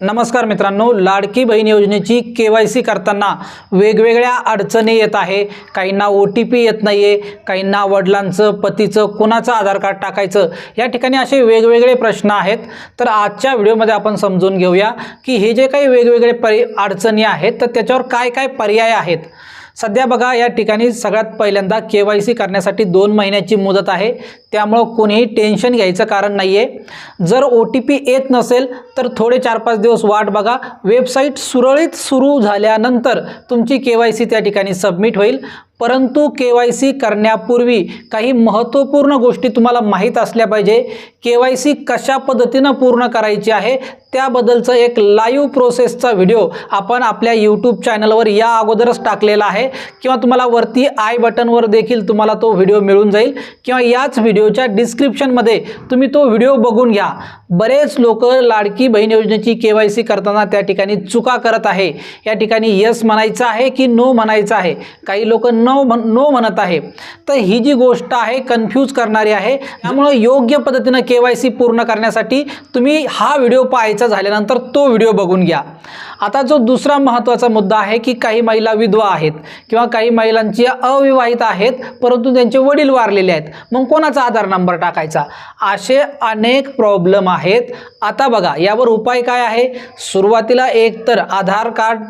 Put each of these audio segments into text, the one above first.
नमस्कार मित्रांनो लाडकी बहीण योजनेची के वाय सी करताना वेगवेगळ्या अडचणी येत आहे. काहींना ओ टी पी येत नाही आहे काहींना वडिलांचं पतीचं कुणाचं आधार कार्ड टाकायचं या ठिकाणी असे वेगवेगळे प्रश्न आहेत. तर आजच्या व्हिडिओमध्ये आपण समजून घेऊया की हे जे काही वेगवेगळे परि अडचणी आहेत तर त्याच्यावर काय काय पर्याय आहेत. सध्या बघा या ठिकाणी सगळ्यात पहिल्यांदा के वाय सी करण्यासाठी दोन महिन्याची मुदत आहे. त्यामुळं कोणीही टेन्शन घ्यायचं कारण नाही आहे जर ओ टी पी येत नसेल तर थोडे चार पाच दिवस वाट बघा. वेबसाईट सुरळीत सुरू झाल्यानंतर तुमची के वाय सी त्या ठिकाणी सबमिट होईल. परंतु के वाय सी करण्यापूर्वी काही महत्त्वपूर्ण गोष्टी तुम्हाला माहीत असल्या पाहिजे. के वाय सी कशा पद्धतीनं पूर्ण करायची आहे त्याबद्दलचं एक लाईव्ह प्रोसेसचा व्हिडिओ आपण आपल्या यूट्यूब चॅनलवर या अगोदरच टाकलेला आहे. किंवा तुम्हाला वरती आय बटनवर देखील तुम्हाला तो व्हिडिओ मिळून जाईल. किंवा याच व्हिडिओ व्हिडिओच्या डिस्क्रिप्शनमध्ये तुम्ही तो व्हिडिओ बघून घ्या. बरेच लोक लाडकी बहीण योजनेची के वाय सी करताना त्या ठिकाणी चुका करत आहे. या ठिकाणी यस म्हणायचं आहे की नो म्हणायचं आहे? काही लोक नो म्हण नो म्हणत आहे. तर ही जी गोष्ट आहे कन्फ्यूज करणारी आहे. त्यामुळं योग्य पद्धतीनं के वाय सी पूर्ण करण्यासाठी तुम्ही हा व्हिडिओ पाहायचा झाल्यानंतर तो व्हिडिओ बघून घ्या. आता जो दुसरा महत्त्वाचा मुद्दा आहे की काही महिला विधवा आहेत किंवा काही महिलांची अविवाहित आहेत परंतु त्यांचे वडील वारलेले आहेत. मग कोणाचा आधार नंबर टाकायचा? असे अनेक प्रॉब्लेम आहेत. आता बघा यावर उपाय काय आहे? सुरुवातीला एकतर आधार कार्ड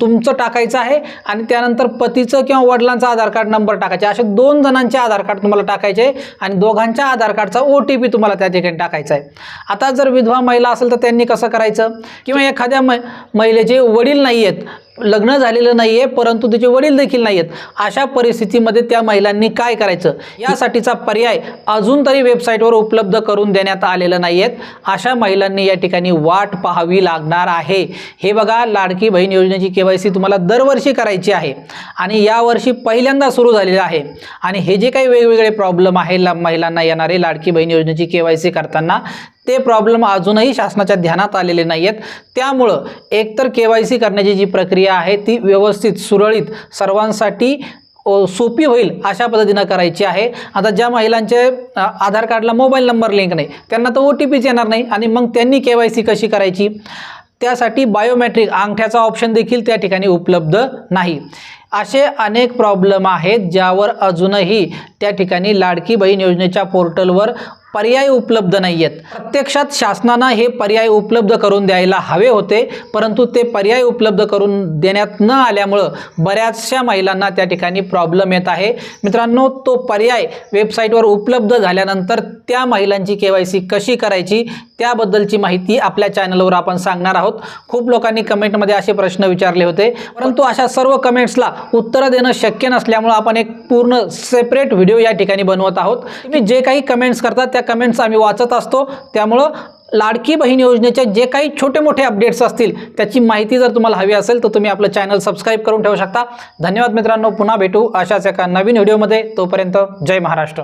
तुमचं टाकायचं आहे आणि त्यानंतर पतीचं किंवा वडिलांचा आधार कार्ड नंबर टाकायचे. असे दोन जणांचे आधार कार्ड तुम्हाला टाकायचे आहे आणि दोघांच्या आधार कार्डचा ओ टी पी तुम्हाला त्या ठिकाणी टाकायचा आहे. आता जर विधवा महिला असेल तर त्यांनी कसं करायचं? किंवा एखाद्या मै महिलेचे वडील नाही आहेत लग्न झालेलं नाही आहे परंतु तिचे वडील देखील नाही आहेत अशा परिस्थितीमध्ये त्या महिलांनी काय करायचं? यासाठीचा पर्याय अजून तरी वेबसाईटवर उपलब्ध करून देण्यात आलेलं नाही आहेत अशा महिलांनी या ठिकाणी वाट पाहावी लागणार आहे. हे बघा लाडकी बहीण योजनेची के वाय सी तुम्हाला दरवर्षी करायची आहे. आणि यावर्षी पहिल्यांदा सुरू झालेलं आहे. आणि हे जे काही वेगवेगळे प्रॉब्लेम आहे महिलांना येणारे लाडकी बहीण योजनेची के वाय सी करताना ते प्रॉब्लेम अजूनही शासनाच्या ध्यानात आलेले नाही आहेत त्यामुळं एकतर के वाय सी करण्याची जी प्रक्रिया आहे ती व्यवस्थित सुरळीत सर्वांसाठी सोपी होईल अशा पद्धतीनं करायची आहे. आता ज्या महिलांचे आधार कार्डला मोबाईल नंबर लिंक नाही त्यांना तर ओ टी पीच येणार नाही आणि मग त्यांनी के वाय सी कशी करायची? त्यासाठी बायोमेट्रिक अंगठ्याचा ऑप्शन देखील त्या ठिकाणी उपलब्ध नाही. असे अनेक प्रॉब्लेम आहेत ज्यावर अजूनही त्या ठिकाणी लाडकी बहीण योजनेच्या पोर्टलवर पर्याय उपलब्ध नाही आहेत प्रत्यक्षात शासनानं हे पर्याय उपलब्ध करून द्यायला हवे होते परंतु ते पर्याय उपलब्ध करून देण्यात न आल्यामुळं बऱ्याचशा महिलांना त्या ठिकाणी प्रॉब्लेम येत आहे. मित्रांनो तो पर्याय वेबसाईटवर उपलब्ध झाल्यानंतर त्या महिलांची के वाय सी कशी करायची त्याबद्दलची माहिती आपल्या चॅनलवर आपण सांगणार आहोत. खूप लोकांनी कमेंटमध्ये असे प्रश्न विचारले होते परंतु अशा सर्व कमेंट्सला उत्तरं देणं शक्य नसल्यामुळं आपण एक पूर्ण सेपरेट व्हिडिओ या ठिकाणी बनवत आहोत. तुम्ही जे काही कमेंट्स करतात त्या कमेंट्स आम्ही वाचत असतो. त्यामुळं लाडकी बहीण योजनेचे जे काही छोटे मोठे अपडेट्स असतील त्याची माहिती जर तुम्हाला हवी असेल तर तुम्ही आपलं चॅनल सबस्क्राईब करून ठेवू शकता. धन्यवाद मित्रांनो पुन्हा भेटू अशाच एका नवीन व्हिडिओमध्ये तोपर्यंत जय महाराष्ट्र.